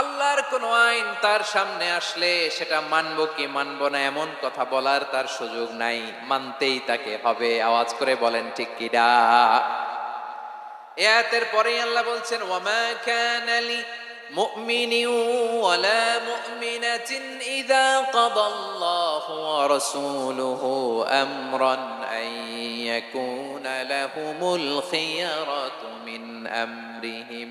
আল্লাহর কোনো আইন তার সামনে আসলে সেটা মানব কি মানব না এমন কথা বলার তার সুযোগ নাই। মানতেই তাকে হবে। আওয়াজ করে বলেন, ঠিক কিনা এতের পরেই আল্লাহ বলছেন, ওয়ামা কানা লি মুমিনিন ওয়ালা মুমিনাতিন ইযা কাদাল্লাহু ওয়া রাসূলুহু আমরান আন ইয়াকুনা লাহুমুল খিয়ারাতু মিন আমরিহিম।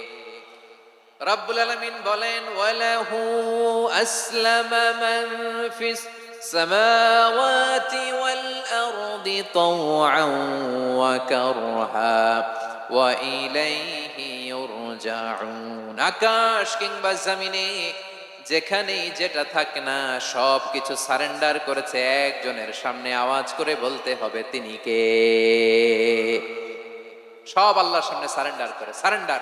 রব্বুল আলামিন বলেন, ওয়ালাহু আসলামা মান ফিস সামাওয়াতি ওয়াল আরদি তাওআন ওয়া কারহা ওয়া ইলাইহি ইউরজাউন। আকাশ কিংবা জমিনে যেখানেই যেটা থাক না সব কিছু সারেন্ডার করেছে একজনের সামনে আওয়াজ করে বলতে হবে, তিনি কে? সব আল্লাহর সামনে সারেন্ডার করে, সারেন্ডার।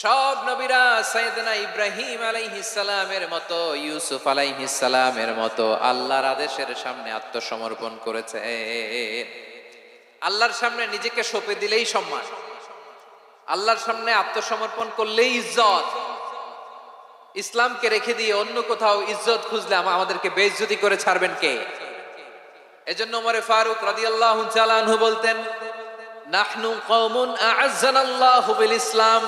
সব নবীরা সাইয়েদনা ইব্রাহিম আলাইহিসসালামের মতো, ইউসুফ আলাইহিসসালামের মতো আল্লাহর আদেশের সামনে আত্মসমর্পণ করেছে। আল্লাহর সামনে নিজেকে সঁপে দিলেই সম্মান। আল্লাহর সামনে আত্মসমর্পণ করলেই ইজ্জত। ইসলামকে রেখে দিয়ে অন্য কোথাও ইজ্জত খুঁজলে আমাদেরকে বেইজ্জতি করে ছাড়বেন কে? এজন্য ওমরে ফারুক রাদিয়াল্লাহু তাআলা বলতেন, নাহনু কওমুন আ'আজ্জানাল্লাহু বিল ইসলাম।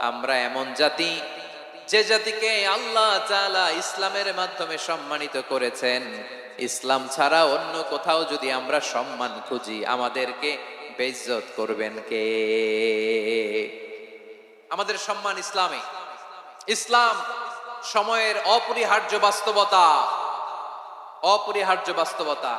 আমরা এমন জাতি যে জাতিকে আল্লাহ ইসলামের মাধ্যমে সম্মানিত করেছেন। ইসলাম ছাড়া অন্য কোথাও যদি আমরা সম্মান খুঁজি, আমাদেরকে বেইজ্জত করবেন কে? আমাদের সম্মান ইসলামে। ইসলাম সময়ের অপরিহার্য বাস্তবতা। অপরিহার্য বাস্তবতা।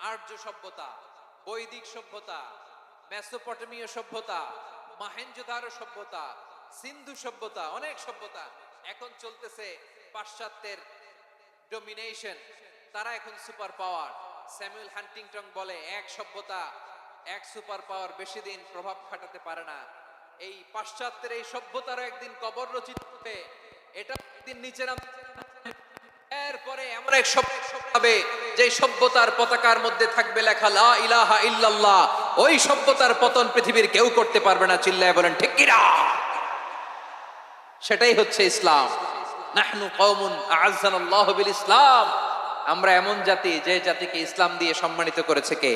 আর্য সভ্যতা, বৈদিক সভ্যতা, মেসোপটেমীয় সভ্যতা, মাহেঞ্জোদারো সভ্যতা, সিন্ধু সভ্যতা, অনেক সভ্যতা এখন চলতেছে পাশ্চাত্যের ডোমিনেশন তারা এখন সুপার পাওয়ার স্যামুয়েল হান্টিংটন বলে, এক সভ্যতা, এক সুপার পাওয়ার বেশি দিন প্রভাব খাটাতে পারে না। এই পাশ্চাত্যের এই সভ্যতারও একদিন কবর রচিত হবে। এটা একদিন নিচে নাম এরপরে এমন এক সভ্য হবে যে সভ্যতার পতাকার মধ্যে থাকবে লেখা, লা ইলাহা ইল্লাল্লাহ। ওই সভ্যতার পতন পৃথিবীর কেউ করতে পারবে না, চিল্লায় বলেন, ঠিক সেটাই হচ্ছে ইসলাম। নাহনু কওমুন বিল ইসলাম। আমরা এমন জাতি, যে জাতিকে ইসলাম দিয়ে সম্মানিত করেছে কে?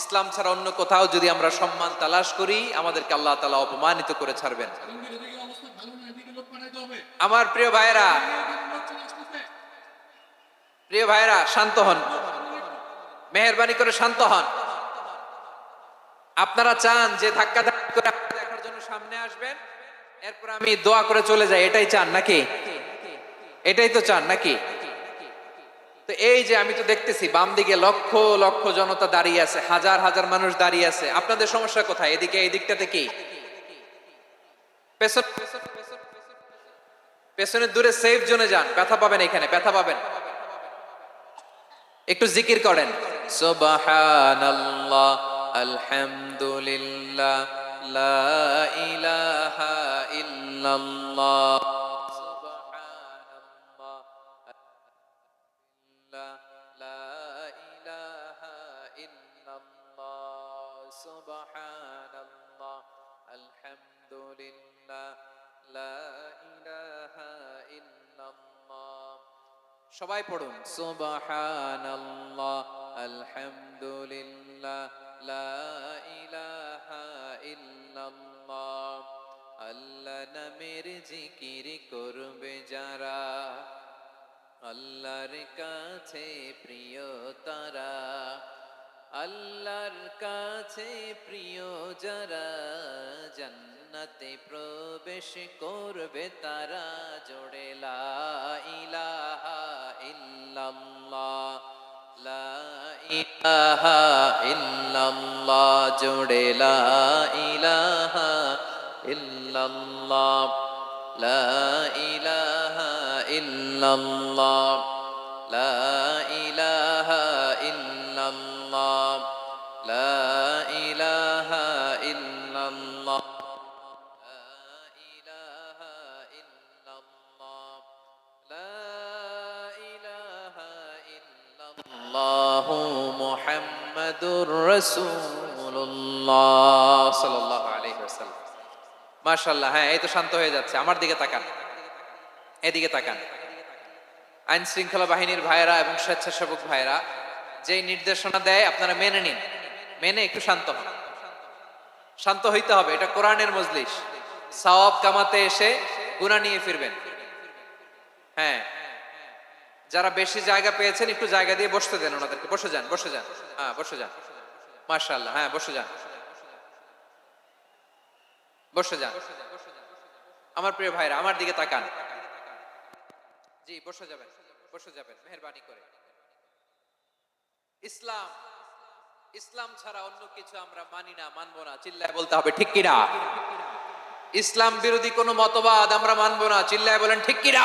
ইসলাম ছাড়া অন্য কোথাও যদি আমরা সম্মান তালাশ করি, আমাদেরকে আল্লাহ তাআলা অপমানিত করে ছাড়বেন আলমগীর এদিকে অবস্থা ভালো না এদিকে লোক পাঠাইতে হবে আমার প্রিয় আসতেছে প্রিয় ভাইয়েরা, শান্ত হন। মেহরবানি করে শান্ত হন। আপনারা চান যে ধাক্কা ধাক্কা করে দেখার জন্য সামনে আসবেন, এরপর আমি দোয়া করে চলে যাই। এটাই চান নাকি? এটাই তো চান নাকি? তো এই যে আমি তো দেখতেছি, বাম দিকে লক্ষ লক্ষ জনতা দাঁড়িয়ে আছে, হাজার হাজার মানুষ দাঁড়িয়ে আছে। আপনাদের সমস্যা কোথায়? এদিকে, এই দিকটাতে কি? পেছন পেছনের দূরে সেফ জোনে যান। ব্যথা পাবেন এখানে, ব্যথা পাবেন। একটু জিকির করেন। সুবহানাল্লাহ, আলহামদুলিল্লাহ, লা ইলাহা ইল্লাল্লাহ আলহামদুলিল্লাহ। লা ইলাহা সবাই পড়ুন। সুবহানাল্লাহ, আলহামদুলিল্লাহ, লা ইলাহা আল্লাহ নামের করবে যারা, আল্লাহর কাছে প্রিয় তারা, আল্লাহর কাছে প্রিয় যারা জান্নাতে প্রবেশ করবে তারা জোড়ে লা ইলাহা ইল্লাল্লাহ, লা ইলাহা ইল্লাল্লাহ জোড়ে লা ইলাহা ইল্লাল্লাহ, লা ইলাহা ইল্লাল্লাহ, লা ইলাহা ইল্লাল্লাহ, লা ইলাহা ইল্লাল্লাহ মুহাম্মাদুর হ্যাঁ এই তো শান্ত হয়ে যাচ্ছে। আমার দিকে তাকান। এদিকে তাকান। আইন শৃঙ্খলা বাহিনীর ভাইরা এবং স্বেচ্ছাসেবক ভাইরা যেই নির্দেশনা দেয়, আপনারা মেনে নিন। মেনে একটু শান্ত হন। শান্ত হইতে হবে, এটা কোরআনের মজলিস। সওয়াব কামাতে এসে গুনা নিয়ে ফিরবেন। হ্যাঁ যারা বেশি জায়গা পেয়েছেন, একটু জায়গা দিয়ে বসতে দেন ওনাদেরকে। বসে যান বসে যান। হ্যাঁ বসে যান। মাশাআল্লাহ হ্যাঁ বসে যান। বসে যান। আমার প্রিয় ভাইরা, আমার দিকে তাকান। জি, বসে যাবেন বসে যাবেন, মেহরবানি করে। ইসলাম ইসলাম ছাড়া অন্য কিছু আমরা মানি না, মানবো না, চিল্লায় বলতে হবে, ঠিক কিনা? ইসলাম বিরোধী কোনো মতবাদ আমরা মানবো না, চিল্লায় বলেন, ঠিক কিনা?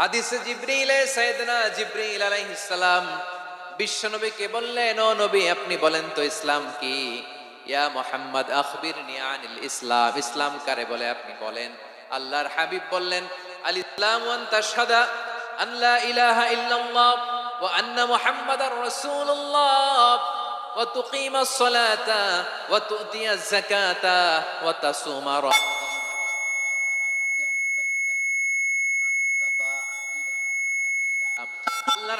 হাদিসে জিব্রিলে সাইয়েদনা জিব্রিল আলাইহিস সালাম বিশ্বনবীকে বললেন, ও নবী, আপনি বলেন তো ইসলাম কি? ইয়া মুহাম্মদ, আখবিরনি আনিল ইসলাম। ইসলাম কারে বলে আপনি বলেন? আল্লাহর হাবিব বললেন আল ইসলাম ওয়ান তাশহাদা আন লা ইলাহা ইল্লাল্লাহ ওয়া আন্না মুহাম্মাদার রাসূলুল্লাহ। ওয়া তুকিমাস সালাতা ওয়া তুতিয়াজ যাকাতা ওয়া তাসুমা আল্লাহর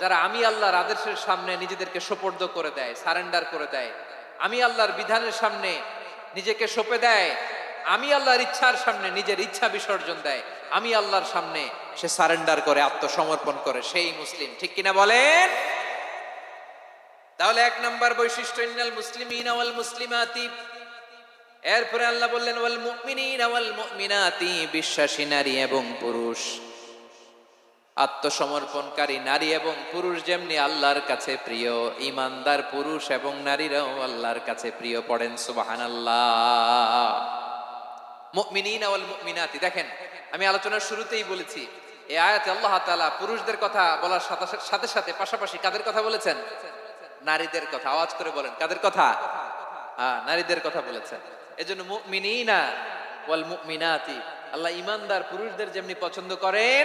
যারা আমি আল্লাহর আদেশের সামনে নিজেদেরকে সোপর্দ করে দেয়, সারেন্ডার করে দেয়, আমি আল্লাহর বিধানের সামনে নিজেকে সঁপে দেয়, আমি আল্লাহর ইচ্ছার সামনে নিজের ইচ্ছা বিসর্জন দেয়, আমি আল্লাহর সামনে সে সারেন্ডার করে, আত্মসমর্পণ করে, সেই মুসলিম। ঠিক কিনা বলেন? তাহলে এক নম্বর বৈশিষ্ট্য, ইন্নাল মুসলিমিন ওয়াল মুসলিমাতি। এরপরে আল্লাহ বললেন বিশ্বাসী নারী এবং পুরুষ। আত্মসমর্পণকারী নারী এবং পুরুষ যেমনি আল্লাহর কাছে প্রিয় ইমানদার পুরুষ এবং নারীরাও আল্লাহর কাছে প্রিয় পড়েন মুমিনিন ওয়াল দেখেন, আমি আলোচনার শুরুতেই বলেছি এই আয়াতে আল্লাহ তাআলা পুরুষদের কথা বলার সাথে সাথে সাথে পাশাপাশি কাদের কথা বলেছেন? নারীদের কথা, আওয়াজ করে বলেন, কাদের কথা? হ্যাঁ নারীদের কথা বলেছেন। এজন্য মুমিনিনা ওয়াল মুমিনাতি, আল্লাহ ইমানদার পুরুষদের যেমনি পছন্দ করেন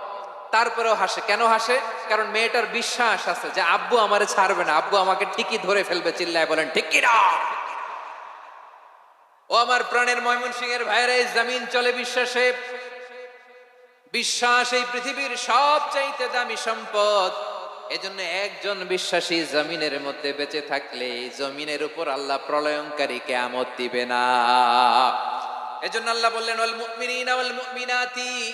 তারপরেও হাসে। কেন হাসে? কারণ মেয়েটার বিশ্বাস আছে যে আব্বু আমারে ছাড়বে না। আব্বু আমাকে ঠিকই ধরে ফেলবে, চিল্লায় বলেন, ঠিক কি না? ও আমার প্রাণের ময়মন সিং এর ভাইয়েরা, এই জমিন চলে বিশ্বাসে। বিশ্বাস এই পৃথিবীর সবচাইতে দামি সম্পদ। এজন্য একজন বিশ্বাসী জমিনের মধ্যে বেঁচে থাকলে জমিনের উপর আল্লাহ প্রলয়ঙ্কারী কেয়ামত দিবে না। এজন্য আল্লাহ বললেন, ওয়াল মুমিনিনা ওয়াল মুমিনাতি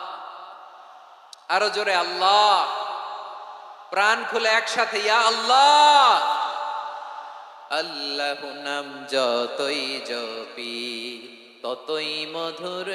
আরও জোরে আল্লাহ। প্রাণ খুলে একসাথে ইয়া আল্লাহ। আল্লাহ নাম যতই জপি ততই মধুর